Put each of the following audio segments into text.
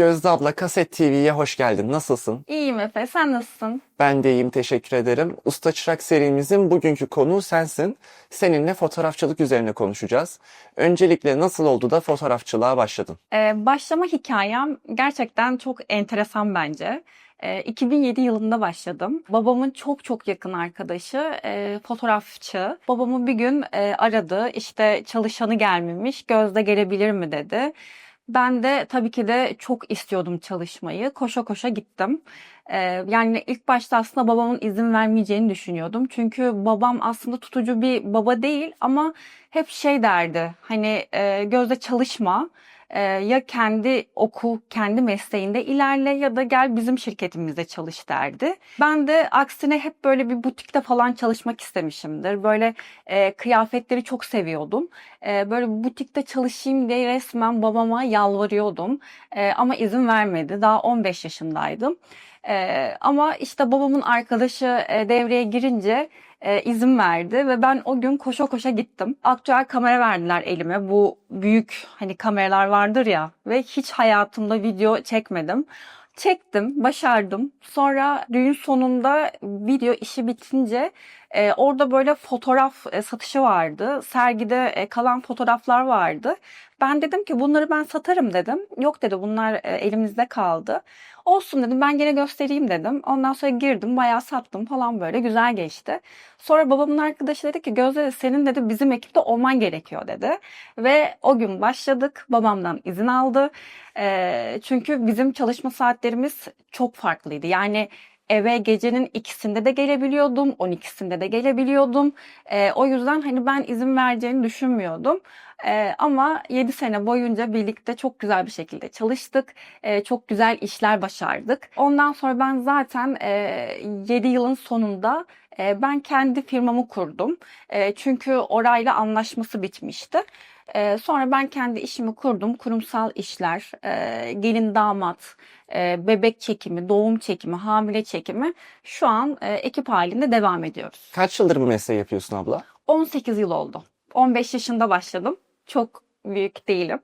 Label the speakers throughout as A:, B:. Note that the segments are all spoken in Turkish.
A: Gözde abla Kaset TV'ye hoş geldin. Nasılsın?
B: İyiyim Efe, sen nasılsın?
A: Ben de iyiyim, teşekkür ederim. Usta Çırak serimizin bugünkü konuğu sensin. Seninle fotoğrafçılık üzerine konuşacağız. Öncelikle nasıl oldu da fotoğrafçılığa başladın?
B: Ee, başlama hikayem gerçekten çok enteresan bence. Ee, 2007 yılında başladım. Babamın çok çok yakın arkadaşı e, fotoğrafçı. Babamı bir gün e, aradı. İşte çalışanı gelmemiş, Gözde gelebilir mi dedi. Ben de tabii ki de çok istiyordum çalışmayı. Koşa koşa gittim. Ee, yani ilk başta aslında babamın izin vermeyeceğini düşünüyordum. Çünkü babam aslında tutucu bir baba değil ama hep şey derdi. Hani e, Gözde çalışma. Ee, ya kendi oku, kendi mesleğinde ilerle ya da gel bizim şirketimizde çalış derdi. Ben de aksine hep böyle bir butikte falan çalışmak istemişimdir. Böyle e, kıyafetleri çok seviyordum. E, böyle butikte çalışayım diye resmen babama yalvarıyordum. E, ama izin vermedi. Daha 15 yaşındaydım. E, ama işte babamın arkadaşı e, devreye girince e, izin verdi ve ben o gün koşa koşa gittim. Aktüel kamera verdiler elime. Bu büyük hani kameralar vardır ya ve hiç hayatımda video çekmedim. Çektim, başardım. Sonra düğün sonunda video işi bitince e, orada böyle fotoğraf e, satışı vardı. Sergide e, kalan fotoğraflar vardı. Ben dedim ki bunları ben satarım dedim. Yok dedi bunlar e, elimizde kaldı. Olsun dedim ben gene göstereyim dedim. Ondan sonra girdim bayağı sattım falan böyle güzel geçti. Sonra babamın arkadaşı dedi ki Gözde senin dedi bizim ekipte olman gerekiyor dedi. Ve o gün başladık. Babamdan izin aldı. E, çünkü bizim çalışma saatlerimiz çok farklıydı. Yani eve gecenin ikisinde de gelebiliyordum, 12'sinde de gelebiliyordum. E, o yüzden hani ben izin vereceğini düşünmüyordum. E, ama 7 sene boyunca birlikte çok güzel bir şekilde çalıştık. E, çok güzel işler başardık. Ondan sonra ben zaten e, 7 yılın sonunda e, ben kendi firmamı kurdum. E, çünkü orayla anlaşması bitmişti. Ee, sonra ben kendi işimi kurdum. Kurumsal işler, e, gelin damat, e, bebek çekimi, doğum çekimi, hamile çekimi şu an e, ekip halinde devam ediyoruz.
A: Kaç yıldır bu mesleği yapıyorsun abla?
B: 18 yıl oldu. 15 yaşında başladım. Çok büyük değilim.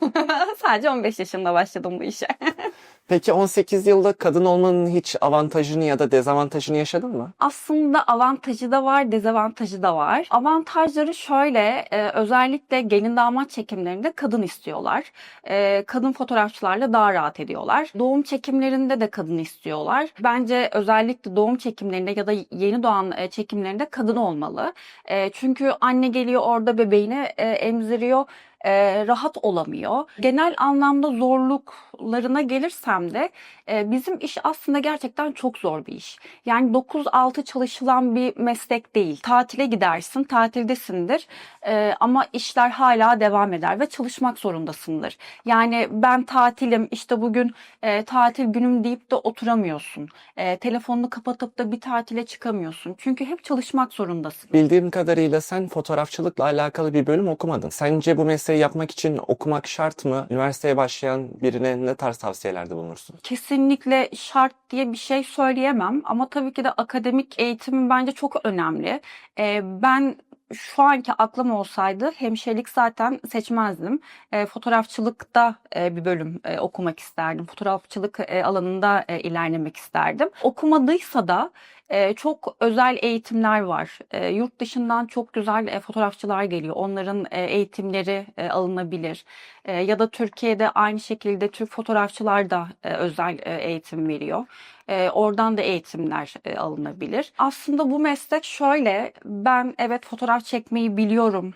B: Sadece 15 yaşında başladım bu işe.
A: Peki 18 yılda kadın olmanın hiç avantajını ya da dezavantajını yaşadın mı?
B: Aslında avantajı da var, dezavantajı da var. Avantajları şöyle, e, özellikle gelin damat çekimlerinde kadın istiyorlar. E, kadın fotoğrafçılarla daha rahat ediyorlar. Doğum çekimlerinde de kadın istiyorlar. Bence özellikle doğum çekimlerinde ya da yeni doğan e, çekimlerinde kadın olmalı. E, çünkü anne geliyor orada bebeğini e, emziriyor e, rahat olamıyor. Genel anlamda zorluklarına gelirsem de e, bizim iş aslında gerçekten çok zor bir iş. Yani 9-6 çalışılan bir meslek değil. Tatile gidersin, tatildesindir e, ama işler hala devam eder ve çalışmak zorundasındır. Yani ben tatilim, işte bugün e, tatil günüm deyip de oturamıyorsun. E, telefonunu kapatıp da bir tatile çıkamıyorsun. Çünkü hep çalışmak zorundasın.
A: Bildiğim kadarıyla sen fotoğrafçılıkla alakalı bir bölüm okumadın. Sence bu mesleği yapmak için okumak şart mı? Üniversiteye başlayan birine ne tarz tavsiyelerde bulunursun?
B: Kesinlikle şart diye bir şey söyleyemem ama tabii ki de akademik eğitim bence çok önemli. Ee, ben şu anki aklım olsaydı hemşirelik zaten seçmezdim. E, fotoğrafçılıkta e, bir bölüm e, okumak isterdim. Fotoğrafçılık e, alanında e, ilerlemek isterdim. Okumadıysa da e, çok özel eğitimler var. E, yurt dışından çok güzel e, fotoğrafçılar geliyor. Onların e, eğitimleri e, alınabilir. E, ya da Türkiye'de aynı şekilde Türk fotoğrafçılar da e, özel e, eğitim veriyor. E, oradan da eğitimler e, alınabilir. Aslında bu meslek şöyle, ben evet fotoğraf çekmeyi biliyorum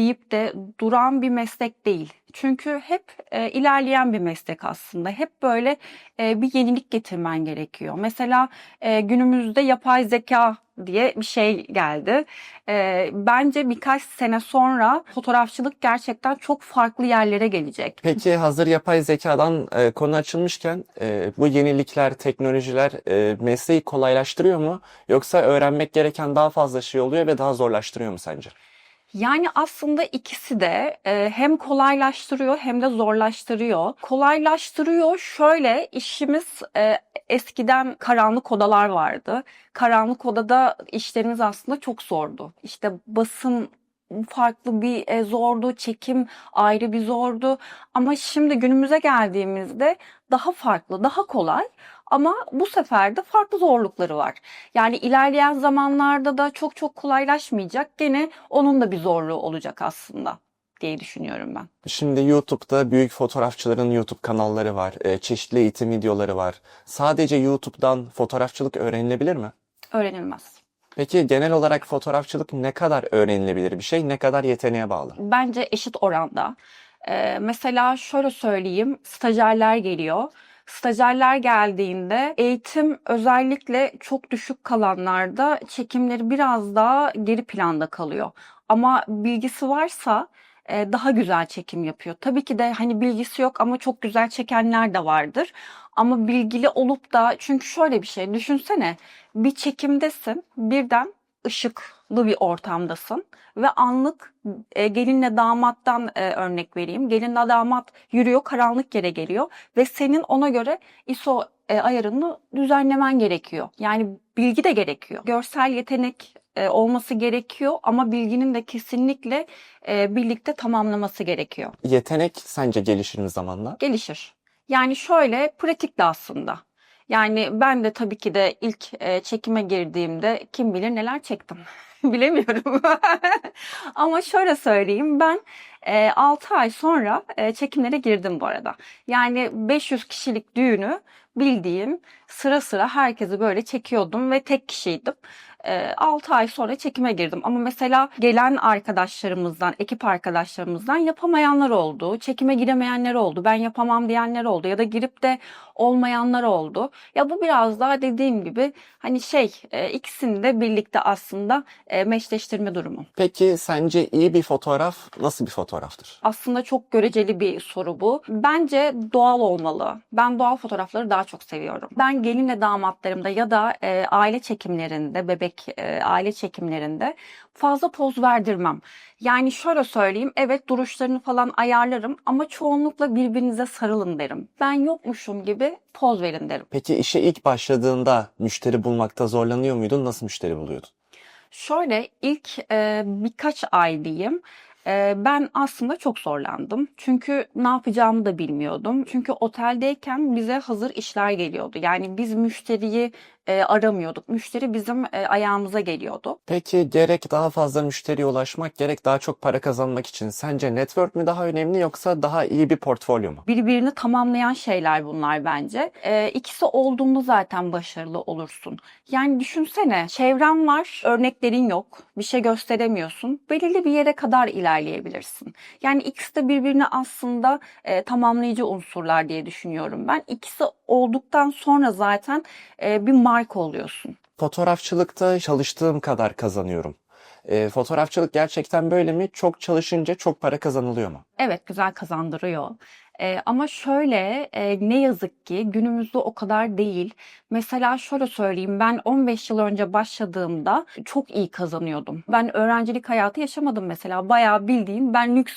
B: deyip de duran bir meslek değil. Çünkü hep e, ilerleyen bir meslek aslında. Hep böyle e, bir yenilik getirmen gerekiyor. Mesela e, günümüzde yapay zeka diye bir şey geldi. E, bence birkaç sene sonra fotoğrafçılık gerçekten çok farklı yerlere gelecek.
A: Peki hazır yapay zekadan e, konu açılmışken e, bu yenilikler, teknolojiler e, mesleği kolaylaştırıyor mu? Yoksa öğrenmek gereken daha fazla şey oluyor ve daha zorlaştırıyor mu sence?
B: Yani aslında ikisi de e, hem kolaylaştırıyor hem de zorlaştırıyor. Kolaylaştırıyor şöyle işimiz e, eskiden karanlık odalar vardı. Karanlık odada işleriniz aslında çok zordu. İşte basın farklı bir e, zordu, çekim ayrı bir zordu. Ama şimdi günümüze geldiğimizde daha farklı, daha kolay. Ama bu sefer de farklı zorlukları var. Yani ilerleyen zamanlarda da çok çok kolaylaşmayacak. Gene onun da bir zorluğu olacak aslında diye düşünüyorum ben.
A: Şimdi YouTube'da büyük fotoğrafçıların YouTube kanalları var. e, çeşitli eğitim videoları var. Sadece YouTube'dan fotoğrafçılık öğrenilebilir mi?
B: Öğrenilmez.
A: Peki genel olarak fotoğrafçılık ne kadar öğrenilebilir bir şey, ne kadar yeteneğe bağlı?
B: Bence eşit oranda. Ee, mesela şöyle söyleyeyim, stajyerler geliyor. Stajyerler geldiğinde eğitim özellikle çok düşük kalanlarda çekimleri biraz daha geri planda kalıyor. Ama bilgisi varsa e, daha güzel çekim yapıyor. Tabii ki de hani bilgisi yok ama çok güzel çekenler de vardır. Ama bilgili olup da çünkü şöyle bir şey düşünsene bir çekimdesin birden ışıklı bir ortamdasın ve anlık e, gelinle damattan e, örnek vereyim. Gelinle damat yürüyor, karanlık yere geliyor ve senin ona göre ISO e, ayarını düzenlemen gerekiyor. Yani bilgi de gerekiyor. Görsel yetenek e, olması gerekiyor ama bilginin de kesinlikle e, birlikte tamamlaması gerekiyor.
A: Yetenek sence gelişir mi zamanla?
B: Gelişir. Yani şöyle pratikle aslında. Yani ben de tabii ki de ilk e, çekime girdiğimde kim bilir neler çektim. Bilemiyorum. Ama şöyle söyleyeyim ben e, 6 ay sonra e, çekimlere girdim bu arada. Yani 500 kişilik düğünü bildiğim sıra sıra herkesi böyle çekiyordum ve tek kişiydim. 6 ay sonra çekime girdim. Ama mesela gelen arkadaşlarımızdan, ekip arkadaşlarımızdan yapamayanlar oldu. Çekime giremeyenler oldu. Ben yapamam diyenler oldu. Ya da girip de olmayanlar oldu. Ya bu biraz daha dediğim gibi hani şey e, ikisini de birlikte aslında e, meşleştirme durumu.
A: Peki sence iyi bir fotoğraf nasıl bir fotoğraftır?
B: Aslında çok göreceli bir soru bu. Bence doğal olmalı. Ben doğal fotoğrafları daha çok seviyorum. Ben gelinle damatlarımda ya da e, aile çekimlerinde, bebek e, aile çekimlerinde fazla poz verdirmem. Yani şöyle söyleyeyim, evet duruşlarını falan ayarlarım ama çoğunlukla birbirinize sarılın derim. Ben yokmuşum gibi poz verin derim.
A: Peki işe ilk başladığında müşteri bulmakta zorlanıyor muydun? Nasıl müşteri buluyordun?
B: Şöyle ilk e, birkaç ay diyeyim. e, ben aslında çok zorlandım. Çünkü ne yapacağımı da bilmiyordum. Çünkü oteldeyken bize hazır işler geliyordu. Yani biz müşteriyi e, aramıyorduk. Müşteri bizim e, ayağımıza geliyordu.
A: Peki gerek daha fazla müşteriye ulaşmak, gerek daha çok para kazanmak için sence network mi daha önemli yoksa daha iyi bir portfolyo mu?
B: birbirini tamamlayan şeyler bunlar bence. Ee, ikisi olduğunda zaten başarılı olursun. Yani düşünsene çevren var, örneklerin yok, bir şey gösteremiyorsun. Belirli bir yere kadar ilerleyebilirsin. Yani ikisi de birbirini aslında e, tamamlayıcı unsurlar diye düşünüyorum ben. İkisi olduktan sonra zaten e, bir marka oluyorsun.
A: Fotoğrafçılıkta çalıştığım kadar kazanıyorum. E, fotoğrafçılık gerçekten böyle mi? Çok çalışınca çok para kazanılıyor mu?
B: Evet güzel kazandırıyor. Ee, ama şöyle e, ne yazık ki günümüzde o kadar değil. Mesela şöyle söyleyeyim ben 15 yıl önce başladığımda çok iyi kazanıyordum. Ben öğrencilik hayatı yaşamadım mesela. Bayağı bildiğim ben lüks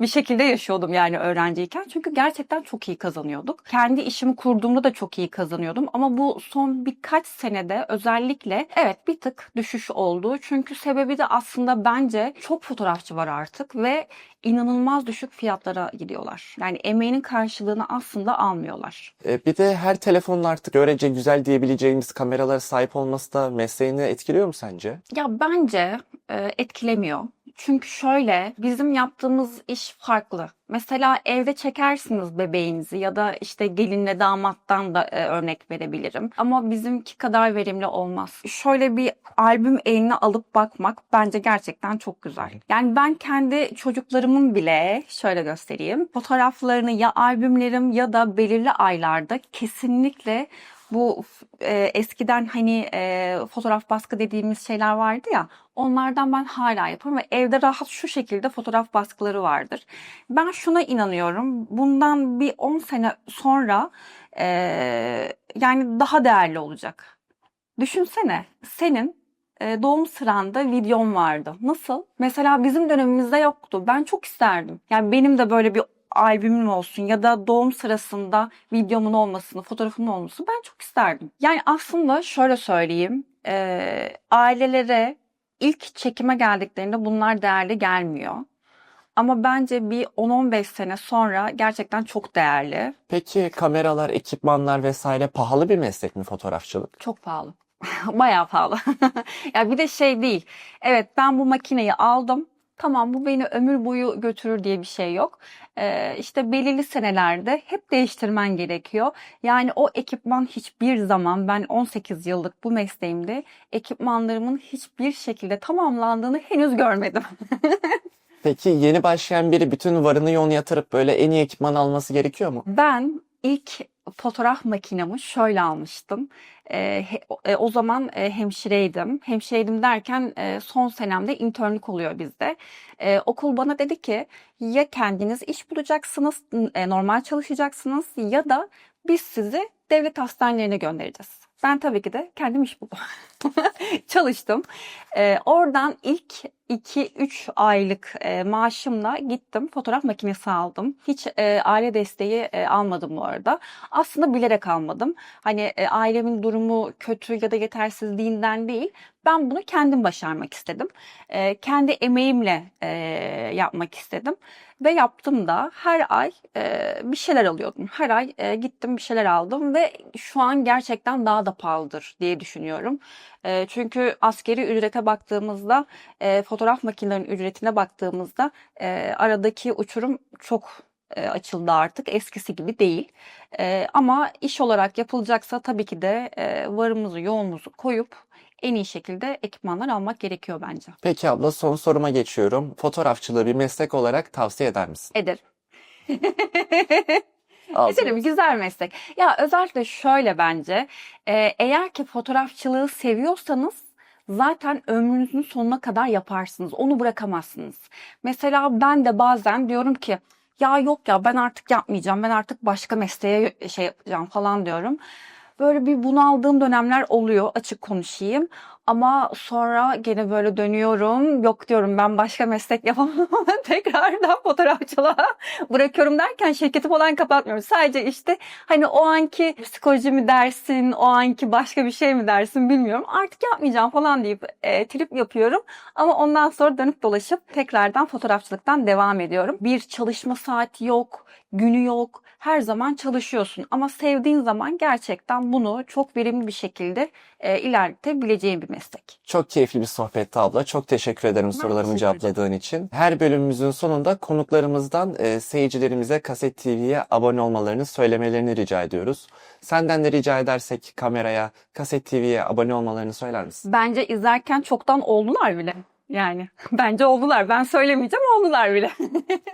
B: bir şekilde yaşıyordum yani öğrenciyken. Çünkü gerçekten çok iyi kazanıyorduk. Kendi işimi kurduğumda da çok iyi kazanıyordum. Ama bu son birkaç senede özellikle evet bir tık düşüş oldu. Çünkü sebebi de aslında bence çok fotoğrafçı var artık ve inanılmaz düşük fiyatlara gidiyorlar. Yani emeğinin karşılığını aslında almıyorlar.
A: E, bir de her telefonun artık görece güzel diyebileceğimiz kameralara sahip olması da mesleğini etkiliyor mu sence?
B: Ya bence e, etkilemiyor. Çünkü şöyle bizim yaptığımız iş farklı. Mesela evde çekersiniz bebeğinizi ya da işte gelinle damattan da e, örnek verebilirim. Ama bizimki kadar verimli olmaz. Şöyle bir albüm eline alıp bakmak bence gerçekten çok güzel. Yani ben kendi çocuklarımın bile şöyle göstereyim. Fotoğraflarını ya albümlerim ya da belirli aylarda kesinlikle bu e, eskiden hani e, fotoğraf baskı dediğimiz şeyler vardı ya onlardan ben hala yaparım ve evde rahat şu şekilde fotoğraf baskıları vardır. Ben şuna inanıyorum bundan bir 10 sene sonra e, yani daha değerli olacak. Düşünsene senin e, doğum sıranda videon vardı. Nasıl? Mesela bizim dönemimizde yoktu. Ben çok isterdim. Yani benim de böyle bir albümüm olsun ya da doğum sırasında videomun olmasını, fotoğrafımın olmasını ben çok isterdim. Yani aslında şöyle söyleyeyim, e, ailelere ilk çekime geldiklerinde bunlar değerli gelmiyor. Ama bence bir 10-15 sene sonra gerçekten çok değerli.
A: Peki kameralar, ekipmanlar vesaire pahalı bir meslek mi fotoğrafçılık?
B: Çok pahalı. Bayağı pahalı. ya bir de şey değil. Evet ben bu makineyi aldım. Tamam bu beni ömür boyu götürür diye bir şey yok. Ee, işte belirli senelerde hep değiştirmen gerekiyor. Yani o ekipman hiçbir zaman ben 18 yıllık bu mesleğimde ekipmanlarımın hiçbir şekilde tamamlandığını henüz görmedim.
A: Peki yeni başlayan biri bütün varını yoğunu yatırıp böyle en iyi ekipman alması gerekiyor mu?
B: Ben ilk fotoğraf makinamı şöyle almıştım. Ee, he- o- e, zaman e, hemşireydim. Hemşireydim derken e, son senemde internlük oluyor bizde. E, okul bana dedi ki ya kendiniz iş bulacaksınız, e, normal çalışacaksınız ya da biz sizi devlet hastanelerine göndereceğiz. Ben tabii ki de kendim iş buldum. Çalıştım. E, oradan ilk 2-3 aylık e, maaşımla gittim fotoğraf makinesi aldım. Hiç e, aile desteği e, almadım bu arada. Aslında bilerek almadım. Hani e, ailemin durumu kötü ya da yetersizliğinden değil. Ben bunu kendim başarmak istedim. E, kendi emeğimle e, yapmak istedim. Ve yaptım da her ay e, bir şeyler alıyordum. Her ay e, gittim bir şeyler aldım ve şu an gerçekten daha da pahalıdır diye düşünüyorum. E, çünkü askeri ücrete baktığımızda, e, fotoğraf makinelerinin ücretine baktığımızda e, aradaki uçurum çok e, açıldı artık. Eskisi gibi değil. E, ama iş olarak yapılacaksa tabii ki de e, varımızı yoğumuzu koyup en iyi şekilde ekipmanlar almak gerekiyor bence.
A: Peki abla son soruma geçiyorum. Fotoğrafçılığı bir meslek olarak tavsiye eder misin? Ağzına
B: Ederim güzel meslek. Ya özellikle şöyle bence e, eğer ki fotoğrafçılığı seviyorsanız zaten ömrünüzün sonuna kadar yaparsınız. Onu bırakamazsınız. Mesela ben de bazen diyorum ki ya yok ya ben artık yapmayacağım. Ben artık başka mesleğe şey yapacağım falan diyorum. Böyle bir bunaldığım dönemler oluyor açık konuşayım. Ama sonra gene böyle dönüyorum. Yok diyorum ben başka meslek yapamam. Tekrardan fotoğrafçılığa bırakıyorum derken şirketi falan kapatmıyorum. Sadece işte hani o anki psikoloji mi dersin, o anki başka bir şey mi dersin bilmiyorum. Artık yapmayacağım falan deyip e, trip yapıyorum. Ama ondan sonra dönüp dolaşıp tekrardan fotoğrafçılıktan devam ediyorum. Bir çalışma saati yok, günü yok. Her zaman çalışıyorsun ama sevdiğin zaman gerçekten bunu çok verimli bir şekilde e, ilerletebileceğin bir meslek.
A: Çok keyifli bir sohbetti abla. Çok teşekkür ederim sorularımı
B: teşekkür
A: cevapladığın için. Her bölümümüzün sonunda konuklarımızdan e, seyircilerimize Kaset TV'ye abone olmalarını söylemelerini rica ediyoruz. Senden de rica edersek kameraya Kaset TV'ye abone olmalarını söyler misin?
B: Bence izlerken çoktan oldular bile. Yani bence oldular. Ben söylemeyeceğim oldular bile.